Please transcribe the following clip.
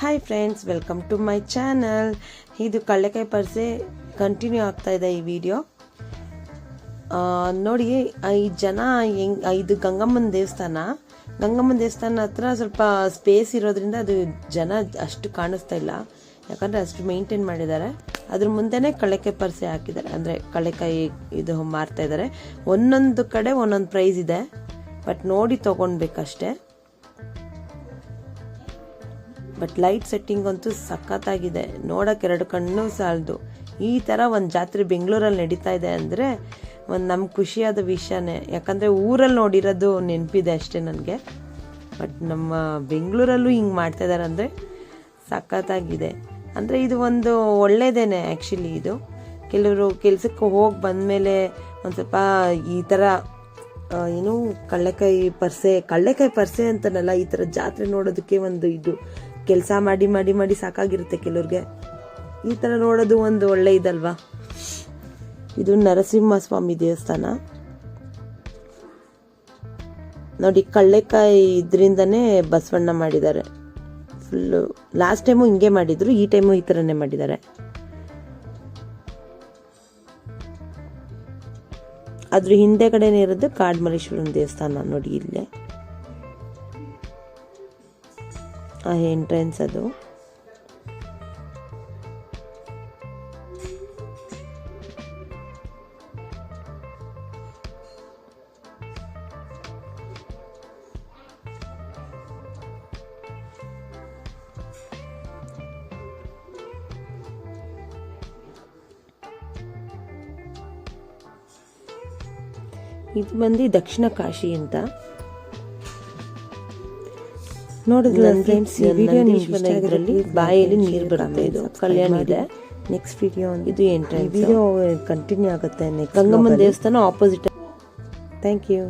Hi friends welcome to my channel ಇದು ಕಳ್ಳೆಕಾಯಿ ಪರ್ಸೆ continue ಆಗ್ತಾ ಇದೆ ಈ ವಿಡಿಯೋ ನೋಡಿ ಈ ಜನ ಹೆಂಗ್ ಇದು ಗಂಗಮ್ಮನ ದೇವಸ್ಥಾನ. ಗಂಗಮ್ಮನ ದೇವಸ್ಥಾನ ಹತ್ರ ಸ್ವಲ್ಪ ಸ್ಪೇಸ್ ಇರೋದ್ರಿಂದ ಅದು ಜನ ಅಷ್ಟು ಕಾಣಿಸ್ತಾ ಇಲ್ಲ. ಯಾಕಂದರೆ ಅಷ್ಟು ಮೇಂಟೈನ್ ಮಾಡಿದ್ದಾರೆ. ಅದ್ರ ಮುಂದೆನೇ ಕಳ್ಳೆಕಾಯಿ ಪರ್ಸೆ ಹಾಕಿದ್ದಾರೆ. ಅಂದರೆ ಕಳ್ಳೆಕಾಯಿ ಇದು ಮಾರ್ತಾ ಇದ್ದಾರೆ. ಒಂದೊಂದು ಕಡೆ ಒಂದೊಂದು ಪ್ರೈಸ್ ಇದೆ. ಬಟ್ ನೋಡಿ ತೊಗೊಳ್ಬೇಕಷ್ಟೇ ಬಟ್ ಲೈಟ್ ಸೆಟ್ಟಿಂಗ್ ಅಂತೂ ಸಖತ್ತಾಗಿದೆ. ನೋಡಕ್ಕೆ ಎರಡು ಕಣ್ಣು ಸಾಲದು. ಈ ಥರ ಒಂದು ಜಾತ್ರೆ ಬೆಂಗಳೂರಲ್ಲಿ ನಡೀತಾ ಇದೆ ಅಂದರೆ ಒಂದು ನಮ್ಮ ಖುಷಿಯಾದ ವಿಷಯನೇ. ಯಾಕಂದರೆ ಊರಲ್ಲಿ ನೋಡಿರೋದು ನೆನಪಿದೆ ಅಷ್ಟೇ ನನಗೆ. ಬಟ್ ನಮ್ಮ ಬೆಂಗಳೂರಲ್ಲೂ ಹಿಂಗೆ ಮಾಡ್ತಾ ಇದ್ದಾರೆ ಅಂದರೆ ಸಖತ್ತಾಗಿದೆ. ಅಂದರೆ ಇದು ಒಂದು ಒಳ್ಳೇದೇನೆ ಆ್ಯಕ್ಚುಲಿ ಇದು. ಕೆಲವರು ಕೆಲಸಕ್ಕೆ ಹೋಗಿ ಬಂದಮೇಲೆ ಒಂದು ಸ್ವಲ್ಪ ಈ ಥರ ಏನು ಕಳ್ಳೆಕಾಯಿ ಪರ್ಸೆ ಕಳ್ಳೆಕಾಯಿ ಪರ್ಸೆ ಅಂತನಲ್ಲ ಈ ಥರ ಜಾತ್ರೆ ನೋಡೋದಕ್ಕೆ ಒಂದು ಇದು. ಕೆಲಸ ಮಾಡಿ ಮಾಡಿ ಮಾಡಿ ಸಾಕಾಗಿರುತ್ತೆ ಕೆಲವ್ರಿಗೆ. ಈ ಥರ ನೋಡೋದು ಒಂದು ಒಳ್ಳೆ ಇದಲ್ವಾ? ಇದು ನರಸಿಂಹ ಸ್ವಾಮಿ ದೇವಸ್ಥಾನ. ನೋಡಿ, ಕಳ್ಳೆಕಾಯಿ ಇದರಿಂದನೇ ಬಸವಣ್ಣ ಮಾಡಿದ್ದಾರೆ. ಫುಲ್ಲು ಲಾಸ್ಟ್ ಟೈಮು ಹಿಂಗೆ ಮಾಡಿದ್ರು, ಈ ಟೈಮು ಈ ಥರನೇ ಮಾಡಿದ್ದಾರೆ. ಅದ್ರ ಹಿಂದೆ ಕಡೆನೇ ಇರೋದು ಕಾಡ್ಮಲ್ಲೇಶ್ವರನ ದೇವಸ್ಥಾನ ನೋಡಿ ಇಲ್ಲೇ. ಆ ಎಂಟ್ರೆನ್ಸ್ ಅದು. ಇದು ಬಂದು ದಕ್ಷಿಣ ಕಾಶಿ ಅಂತ. ನೋಡಿದ್ರಲ್ಲ ಫ್ರೆಂಡ್ಸ್ ಈ ವಿಡಿಯೋ ಇದರಲ್ಲಿ ಬಾಯಲ್ಲಿ ನೀರು ಬರುತ್ತೆ. ಇದು ಕಲ್ಯಾಣ ಇದೆ. ನೆಕ್ಸ್ಟ್ ವಿಡಿಯೋ ಇದು ಎಂಟ್ರೆನ್ಸ್. ವಿಡಿಯೋ ಕಂಟಿನ್ಯೂ ಆಗುತ್ತೆ ನೆಕ್ಸ್ಟ್ ಗಂಗಮ್ಮನ ದೇವಸ್ಥಾನ ಆಪೋಸಿಟ್ ಥ್ಯಾಂಕ್ ಯು